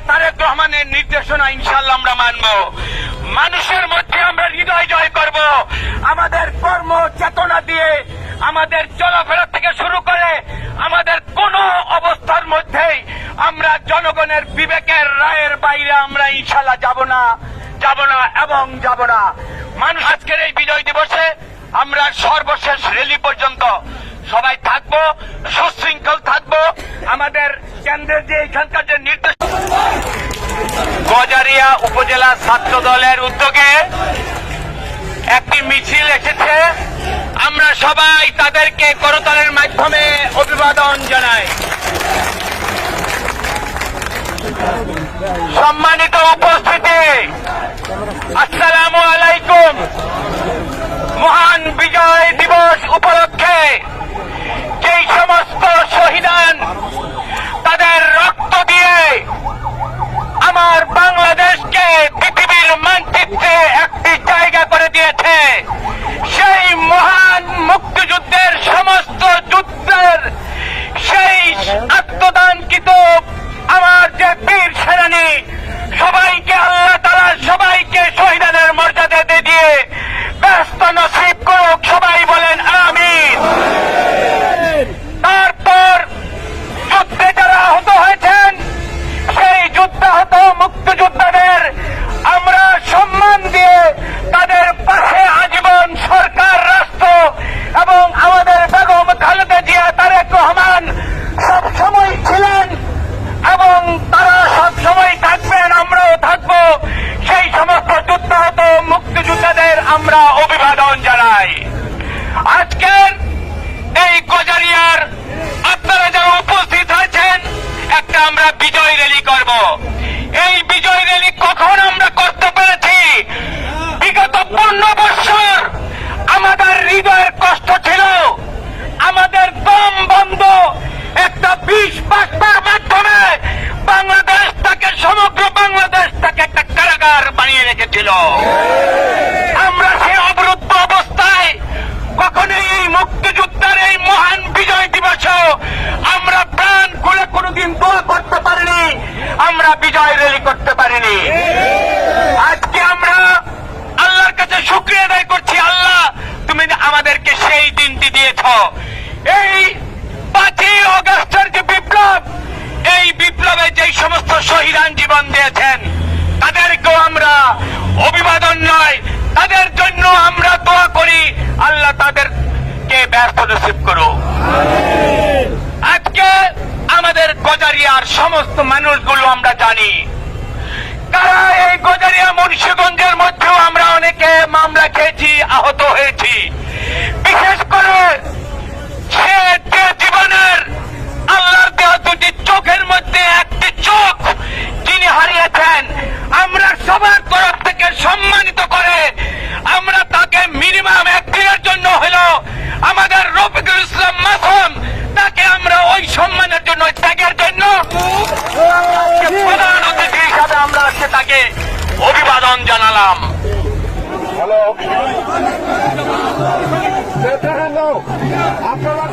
তারেক রহমানের নির্দেশনা ইনশাল্লাহ আমরা মানব। মানুষের মধ্যে আমরা হৃদয় জয় করব। আমাদের কর্ম চেতনা দিয়ে আমাদের চলাফেরা থেকে শুরু করে আমাদের কোন অবস্থার মধ্যেই আমরা জনগণের বিবেকের রায়ের বাইরে আমরা ইনশাল্লাহ যাব না যাব না এবং যাব না। মানুষ আজকের এই বিজয় দিবসে আমরা সর্বশেষ রেলি পর্যন্ত সবাই থাকব, সুশৃঙ্খল থাকব। আমাদের কেন্দ্রের যে এখানকার যে নির্দেশ গজারিয়া উপজেলা ছাত্র দলের উদ্যোগে একটি মিছিল এসেছে। আমরা সবাই তাদেরকে করতালের মাধ্যমে অভিবাদন জানাই। সম্মানিত উপস্থিতি, আসসালামু আলাইকুম। মহান বিজয় দিবস উপলক্ষে যেই সমস্ত শহীদান তাদের রক্ত দিয়ে আমার বাংলাদেশকে পৃথিবীর মানচিত্রে একটি জায়গা করে দিয়েছে সেই মহান মুক্তিযুদ্ধের সমস্ত যুদ্ধের সেই আত্মদানকৃত আমার যে বীর সেনানী সবাইকে আল্লাহ তালা সবাইকে শহীদানের মর্যাদা দিয়ে ব্যস্ত নসিব করুক, সবাই বলেন আমি তারপর যুদ্ধে যারা আহত হয়েছেন, সেই যুদ্ধাহত মুক্তিযোদ্ধাদের আমরা সম্মান দিয়ে তাদের পাশে আজীবন সরকার রাষ্ট্র এবং আমাদের বেগম খালেদা জিয়া তারেক রহমান সবসময় ছিলেন এবং তারা সবসময় থাকবেন আমরাও থাকব সেই সমস্ত যুদ্ধাহত মুক্তিযোদ্ধাদের আমরা অভিবাদন জানাই আজকের এই গজারিয়ার, আপনারা যারা উপস্থিত হয়েছেন, একটা আমরা বিজয় র্যালি করব। এই বিজয় র্যালি কখন আমরা করতে পেরেছি? বিগত পনেরো বৎসর আমাদের হৃদয়ের কষ্ট ছিল। আমাদের দম বন্ধ। একটা বিষ বাষ্পের মাধ্যমে বাংলাদেশ তাকে, সমগ্র বাংলাদেশ তাকে একটা কারাগার বানিয়ে রেখেছিল আমরা সেই অবরুদ্ধ অবস্থায় কখনোই এই মুক্তিযুদ্ধের এই মহান বিজয় দিবসেও আমরা প্রাণ খুলে কোনোদিন দোয়া করতে পারিনি আমরা বিজয় র্যালি করতে পারিনি। আজকে আমরা আল্লাহর কাছে শুক্রিয়া আদায় করছি। আল্লাহ, তুমি আমাদেরকে সেই দিনটি দিয়েছ। এই পাঁচই অগস্টের যে বিপ্লব, এই বিপ্লবে যেই সমস্ত শহীদান জীবন দিয়েছেন, তাদেরকেও আমরা অভিবাদন নয়, তাদের জন্য আমরা দোয়া করি। আল্লাহ তাদেরকে ব্যর্থ নসিব করো আজকে আমাদের গজারিয়ার সমস্ত মানুষগুলো আমরা জানি। তারা এই গজারিয়া মুন্সীগঞ্জের মধ্যেও আমরা অনেকে মামলা খেয়েছি, আহত হয়েছি বিশেষ করে সে যে জীবনের আল্লাহর দেহ দুটি চোখের মধ্যে একটি চোখ যিনি হারিয়েছেন আমরা সবার তরফ থেকে সম্মানিত করে আমরা তাকে মিনিমাম একদিনের জন্য হলো আমাদের রফিকুল ইসলাম মাসুম তাকে আমরা ওই সম্মানের জন্য ওই ত্যাগের জন্য আজকে প্রধান অতিথি হিসাবে আমরা আজকে তাকে অভিবাদন জানালাম আপনারা